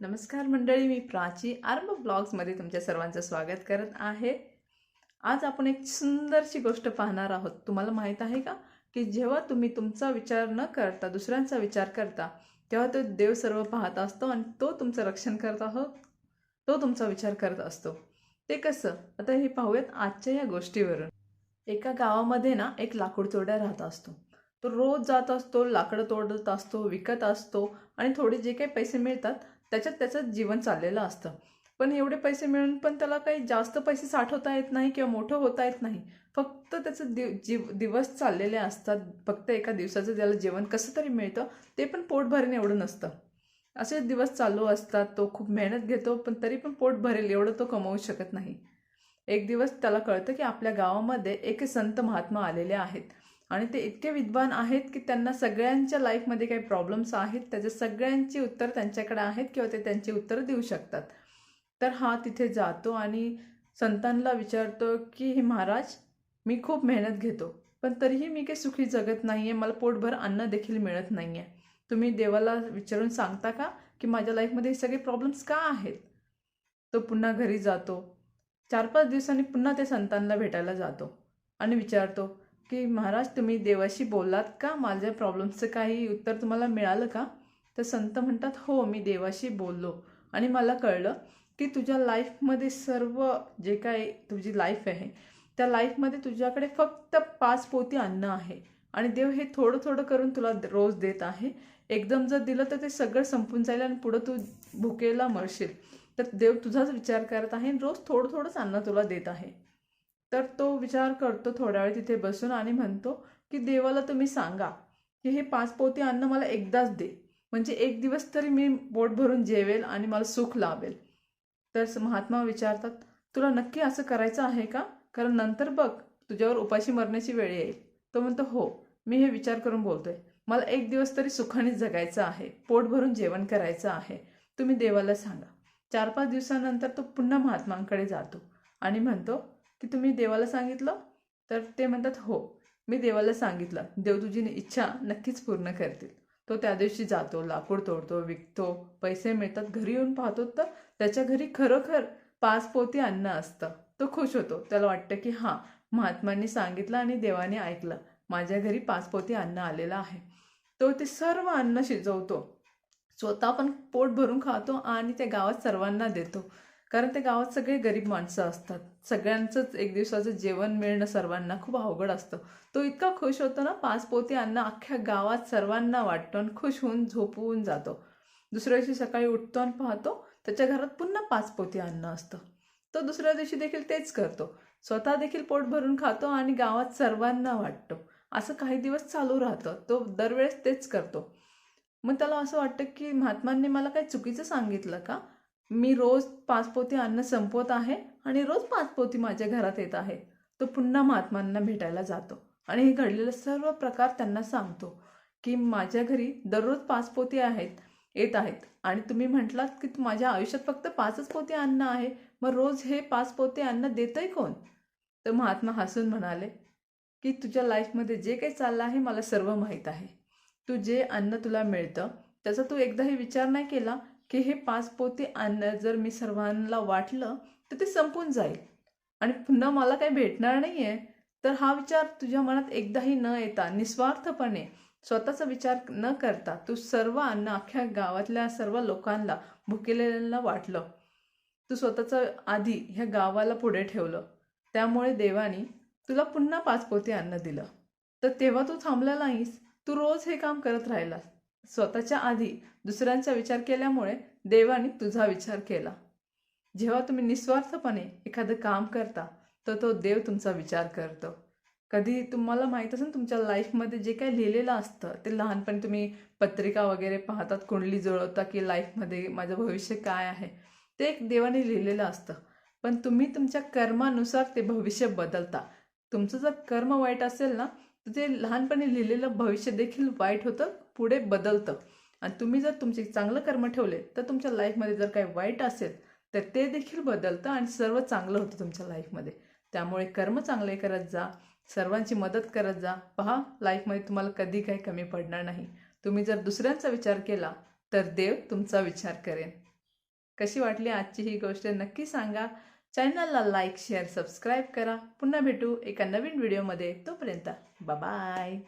नमस्कार मंडळी मी प्राची आरंभ ब्लॉग्समध्ये तुमच्या सर्वांचं स्वागत करत आहे. आज आपण एक सुंदरशी गोष्ट पाहणार आहोत. तुम्हाला माहीत आहे का? की जेव्हा तुम्ही तुमचा विचार न करता दुसऱ्यांचा विचार करता तेव्हा तो देव सर्व पाहत असतो आणि तो तुमचं रक्षण करत आहोत. तो तुमचा विचार करत असतो. ते कसं? आता हे पाहूयात आजच्या या गोष्टीवरून. एका गावामध्ये ना एक लाकूड चोरड्या राहत असतो. तो रोज जात असतो लाकडं तोडत असतो विकत असतो आणि थोडे जे काही पैसे मिळतात त्याच्यात त्याचं जीवन चाललेलं असतं. पण एवढे पैसे मिळून पण त्याला काही जास्त पैसे साठवता येत नाही किंवा मोठं होता येत नाही. फक्त त्याचं दिव जीव दिवस चाललेले असतात. फक्त एका दिवसाचं त्याला जेवण कसं तरी मिळतं ते पण पोट भरेन एवढं नसतं. असे दिवस चालू असतात. तो खूप मेहनत घेतो पण तरी पण पोट भरेल एवढं तो कमवू शकत नाही. एक दिवस त्याला कळतं की आपल्या गावामध्ये एक संत महात्मा आलेले आहेत. आणि ते इतके विद्वान आहेत की त्यांना सगळ्यांच्या लाईफमध्ये काही प्रॉब्लेम्स आहेत त्याचे सगळ्यांची उत्तर त्यांच्याकडे आहेत किंवा ते त्यांची उत्तर देऊ शकतात. तर हा तिथे जातो आणि संतांना विचारतो की हे महाराज मी खूप मेहनत घेतो पण तरीही मी काही सुखी जगत नाही आहे मला पोटभर अन्न देखील मिळत नाही आहे तुम्ही देवाला विचारून सांगता का की माझ्या लाईफमध्ये हे सगळे प्रॉब्लेम्स का आहेत? तो पुन्हा घरी जातो. चार पाच दिवसांनी पुन्हा ते संतांना भेटायला जातो आणि विचारतो की महाराज तुम्ही देवाशी बोललात का? माझ्या प्रॉब्लेमचं काही उत्तर तुम्हाला मिळालं का? तर संत म्हणतात हो मी देवाशी बोललो. आणि मला कळलं की तुझ्या लाईफमध्ये सर्व जे काय तुझी लाईफ आहे त्या लाईफमध्ये तुझ्याकडे फक्त पाच पोती अन्न आहे. आणि देव हे थोडं थोडं करून तुला रोज देत आहे. एकदम जर दिलं तर ते सगळं संपून जाईल आणि पुढं तू भुकेला मरशील. तर देव तुझाच विचार करत आहे आणि रोज थोडं थोडंच अन्न तुला देत आहे. तर तो विचार करतो थोड्या वेळ तिथे बसून आणि म्हणतो की देवाला तुम्ही सांगा की हे पाच पोती अन्न मला एकदाच दे. म्हणजे एक दिवस तरी मी पोट भरून जेवेल आणि मला सुख लाभेल. तर महात्मा विचारतात तुला नक्की असं करायचं आहे का? कारण नंतर बघ तुझ्यावर उपाशी मरण्याची वेळ येईल. तो म्हणतो हो मी हे विचार करून बोलतोय. मला एक दिवस तरी सुखाने जगायचं आहे पोट भरून जेवण करायचं आहे. तुम्ही देवाला सांगा. चार पाच दिवसानंतर तो पुन्हा महात्मांकडे जातो आणि म्हणतो की तुम्ही देवाला सांगितलं? तर ते म्हणतात हो मी देवाला सांगितलं. देव तुझी इच्छा नक्कीच पूर्ण करतील. तो त्या दिवशी जातो लाकूड तोडतो विकतो. पैसे मिळतात. घरी येऊन पाहतो तर त्याच्या घरी खरोखर पाच पोती अन्न असतं. तो खुश होतो. त्याला वाटतं की हां महात्मांनी सांगितलं आणि देवाने ऐकलं. माझ्या घरी पाच पोती अन्न आलेलं आहे. तो ते सर्व अन्न शिजवतो. स्वतः पण पोट भरून खातो आणि त्या गावात सर्वांना देतो. कारण त्या गावात सगळे गरीब माणसं असतात. सगळ्यांचंच एक दिवसाचं जेवण मिळणं सर्वांना खूप अवघड असतं. तो इतका खुश होतो ना पाच पोती अन्न अख्ख्या गावात सर्वांना वाटतो आणि खुश होऊन झोपवून जातो. दुसऱ्या दिवशी सकाळी उठतो आणि पाहतो त्याच्या घरात पुन्हा पाच पोती अन्न असतं. तो दुसऱ्या दिवशी देखील तेच करतो. स्वतः देखील पोट भरून खातो आणि गावात सर्वांना वाटतो. असं काही दिवस चालू राहतं. तो दरवेळेस तेच करतो. मग त्याला असं वाटतं की महात्मांनी मला काही चुकीचं सांगितलं का? मी रोज पाच पोती अन्न संपवत आहे आणि रोज पाच पोती माझ्या घरात येत आहे. तो पुन्हा महात्मांना भेटायला जातो आणि हे घडलेले सर्व प्रकार त्यांना सांगतो की माझ्या घरी दररोज पाच पोती आहेत येत आहेत. आणि तुम्ही म्हटलात की माझ्या आयुष्यात फक्त पाचच पोती अन्न आहे. मग रोज हे पाच पोते अन्न देतंय कोण? तर महात्मा हसून म्हणाले की तुझ्या लाईफमध्ये जे काही चाललं आहे मला सर्व माहीत आहे. तू जे अन्न तुला मिळतं त्याचा तू एकदाही विचार नाही केला की हे पाच पोते अन्न जर मी सर्वांना वाटलं तर ते संपून जाईल. आणि पुन्हा मला काही भेटणार नाही आहे तर हा विचार तुझ्या मनात एकदाही न येता निस्वार्थपणे स्वतःचा विचार न करता तू सर्व अन्न अख्ख्या गावातल्या सर्व लोकांना भुकेलेल्यांना वाटलं. तू स्वतःचं आधी ह्या गावाला पुढे ठेवलं. त्यामुळे देवानी तुला पुन्हा पाच पोते अन्न दिलं. तर तेव्हा तू थांबला नाहीस. तू रोज हे काम करत राहिलास. स्वतःच्या आधी दुसऱ्यांचा विचार केल्यामुळे देवाने तुझा विचार केला. जेव्हा तुम्ही निस्वार्थपणे एखादं काम करता तर तो देव तुमचा विचार करतो. कधी तुम्हाला माहीत असेल तुमच्या लाईफमध्ये जे काही लिहिलेलं असतं ते लहानपणी तुम्ही पत्रिका वगैरे पाहतात कुंडली जुळवता की लाईफमध्ये माझं भविष्य काय आहे ते एक देवाने लिहिलेलं असतं. पण तुम्ही तुमच्या कर्मानुसार ते भविष्य बदलता. तुमचं जर कर्म वाईट असेल ना तर ते लहानपणी लिहिलेलं भविष्य देखील वाईट होतं पुढे बदलतं. आणि तुम्ही जर तुमचे चांगलं कर्म ठेवले तर तुमच्या लाईफमध्ये जर काही वाईट असेल तर ते देखील बदलतं आणि सर्व चांगलं होतं तुमच्या लाईफमध्ये. त्यामुळे कर्म चांगले करत जा सर्वांची मदत करत जा. पहा लाईफमध्ये तुम्हाला कधी काही कमी पडणार नाही. तुम्ही जर दुसऱ्यांचा विचार केला तर देव तुमचा विचार करेन. कशी वाटली आजची ही गोष्ट नक्की सांगा. चॅनलला लाईक शेअर सबस्क्राईब करा. पुन्हा भेटू एका नवीन व्हिडिओमध्ये. तोपर्यंत बाय